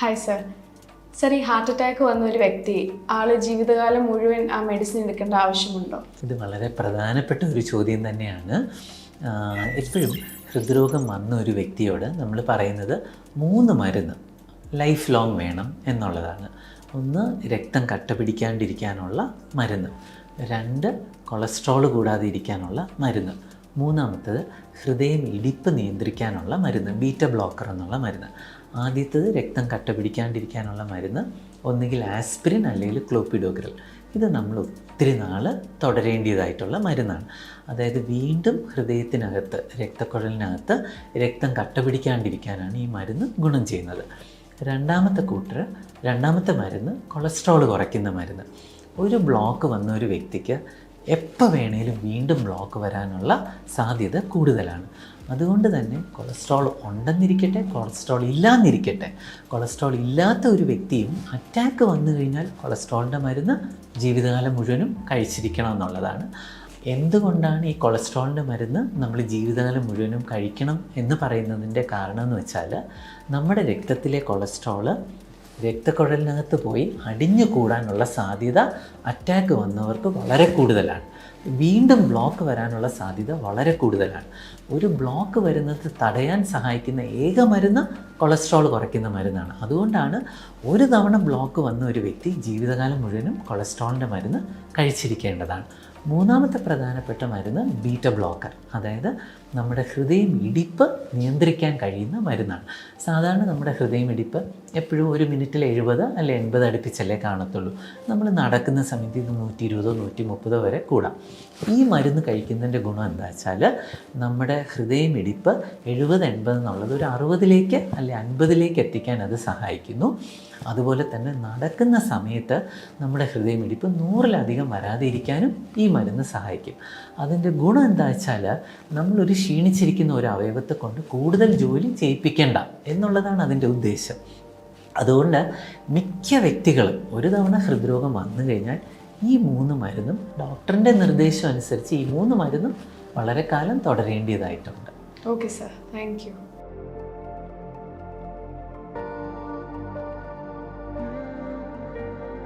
Hi sir sir ഈ heart attack വന്ന ഒരു വ്യക്തി ആൾ ജീവിതകാലം മുഴുവൻ ആ മെഡിസിൻ എടുക്കേണ്ട ആവശ്യമുണ്ടോ? ഇത് വളരെ പ്രധാനപ്പെട്ട ഒരു ചോദ്യം തന്നെയാണ്. എപ്പോഴും ഹൃദ്രോഗം വന്ന ഒരു വ്യക്തിയോട് നമ്മൾ പറയുന്നത് മൂന്ന് മരുന്ന് ലൈഫ് ലോങ് വേണം എന്നുള്ളതാണ്. ഒന്ന് രക്തം കട്ട പിടിക്കാണ്ടിരിക്കാനുള്ള മരുന്ന്. രണ്ട് കൊളസ്ട്രോൾ കൂടാതെ ഇരിക്കാനുള്ള മരുന്ന്. മൂന്നാമത്തത് ഹൃദയം ഇടിപ്പ് നിയന്ത്രിക്കാനുള്ള മരുന്ന് ബീറ്റ ബ്ലോക്കർ എന്നുള്ള മരുന്ന്. ആദ്യത്തേത് രക്തം കട്ട പിടിക്കാണ്ടിരിക്കാനുള്ള മരുന്ന് ഒന്നുകിൽ ആസ്പിരിൻ അല്ലെങ്കിൽ ക്ലോപ്പിഡോഗ്രൽ. ഇത് നമ്മൾ ഒത്തിരി നാൾ തുടരേണ്ടതായിട്ടുള്ള മരുന്നാണ്. അതായത് വീണ്ടും ഹൃദയത്തിനകത്ത് രക്തക്കുഴലിനകത്ത് രക്തം കട്ട പിടിക്കാണ്ടിരിക്കാനാണ് ഈ മരുന്ന് ഗുണം ചെയ്യുന്നത്. രണ്ടാമത്തെ കൂട്ടർ രണ്ടാമത്തെ മരുന്ന് കൊളസ്ട്രോൾ കുറയ്ക്കുന്ന മരുന്ന്. ഒരു ബ്ലോക്ക് വന്ന ഒരു വ്യക്തിക്ക് എപ്പോൾ വേണേലും വീണ്ടും ബ്ലോക്ക് വരാനുള്ള സാധ്യത കൂടുതലാണ്. അതുകൊണ്ട് തന്നെ കൊളസ്ട്രോൾ ഉണ്ടെന്നിരിക്കട്ടെ കൊളസ്ട്രോൾ ഇല്ലാന്നിരിക്കട്ടെ. കൊളസ്ട്രോൾ ഇല്ലാത്ത ഒരു വ്യക്തിയും അറ്റാക്ക് വന്നു കഴിഞ്ഞാൽ കൊളസ്ട്രോളിന്റെ മരുന്ന് ജീവിതകാലം മുഴുവനും കഴിച്ചിരിക്കണം എന്നുള്ളതാണ്. എന്തുകൊണ്ടാണ് ഈ കൊളസ്ട്രോളിന്റെ മരുന്ന് നമ്മൾ ജീവിതകാലം മുഴുവനും കഴിക്കണം എന്ന് പറയുന്നതിന്റെ കാരണം എന്ന് വെച്ചാൽ നമ്മുടെ രക്തത്തിലെ കൊളസ്ട്രോൾ രക്തക്കുഴലിനകത്ത് പോയി അടിഞ്ഞു കൂടാനുള്ള സാധ്യത അറ്റാക്ക് വന്നവർക്ക് വളരെ കൂടുതലാണ്. വീണ്ടും ബ്ലോക്ക് വരാനുള്ള സാധ്യത വളരെ കൂടുതലാണ്. ഒരു ബ്ലോക്ക് വരുന്നത് തടയാൻ സഹായിക്കുന്ന ഏക മരുന്ന് കൊളസ്ട്രോൾ കുറയ്ക്കുന്ന മരുന്നാണ്. അതുകൊണ്ടാണ് ഒരു തവണ ബ്ലോക്ക് വന്ന ഒരു വ്യക്തി ജീവിതകാലം മുഴുവനും കൊളസ്ട്രോളിന്റെ മരുന്ന് കഴിച്ചിരിക്കേണ്ടതാണ്. മൂന്നാമത്തെ പ്രധാനപ്പെട്ട മരുന്ന് ബീറ്റ ബ്ലോക്കർ. അതായത് നമ്മുടെ ഹൃദയം ഇടിപ്പ് നിയന്ത്രിക്കാൻ കഴിയുന്ന മരുന്നാണ്. സാധാരണ നമ്മുടെ ഹൃദയം ഇടിപ്പ് എപ്പോഴും ഒരു മിനിറ്റിൽ എഴുപത് അല്ലെ എൺപത് അടുപ്പിച്ചല്ലേ കാണത്തുള്ളൂ. നമ്മൾ നടക്കുന്ന സമയത്ത് ഇത് നൂറ്റി ഇരുപതോ നൂറ്റി മുപ്പതോ വരെ കൂടാം. ഈ മരുന്ന് കഴിക്കുന്നതിന്റെ ഗുണം എന്താ വെച്ചാൽ നമ്മുടെ ഹൃദയം ഇടിപ്പ് എഴുപത് എൺപത് എന്നുള്ളത് ഒരു അറുപതിലേക്ക് അല്ലെ അൻപതിലേക്ക് എത്തിക്കാൻ അത് സഹായിക്കുന്നു. അതുപോലെ തന്നെ നടക്കുന്ന സമയത്ത് നമ്മുടെ ഹൃദയമിടിപ്പ് നൂറിലധികം വരാതിരിക്കാനും ഈ മരുന്ന് സഹായിക്കും. അതിന്റെ ഗുണം എന്താ വെച്ചാൽ നമ്മളൊരു ക്ഷീണിച്ചിരിക്കുന്ന ഒരു അവയവത്തെ കൊണ്ട് കൂടുതൽ ജോലി ചെയ്യിപ്പിക്കേണ്ട എന്നുള്ളതാണ് അതിന്റെ ഉദ്ദേശം. അതുകൊണ്ട് മിക്ക വ്യക്തികളും ഒരു തവണ ഹൃദ്രോഗം വന്നു കഴിഞ്ഞാൽ ഈ മൂന്ന് മരുന്നും ഡോക്ടറിന്റെ നിർദ്ദേശം അനുസരിച്ച് ഈ മൂന്ന് മരുന്നും വളരെ കാലം തുടരേണ്ടതായിട്ടുണ്ട്. Okay sir thank you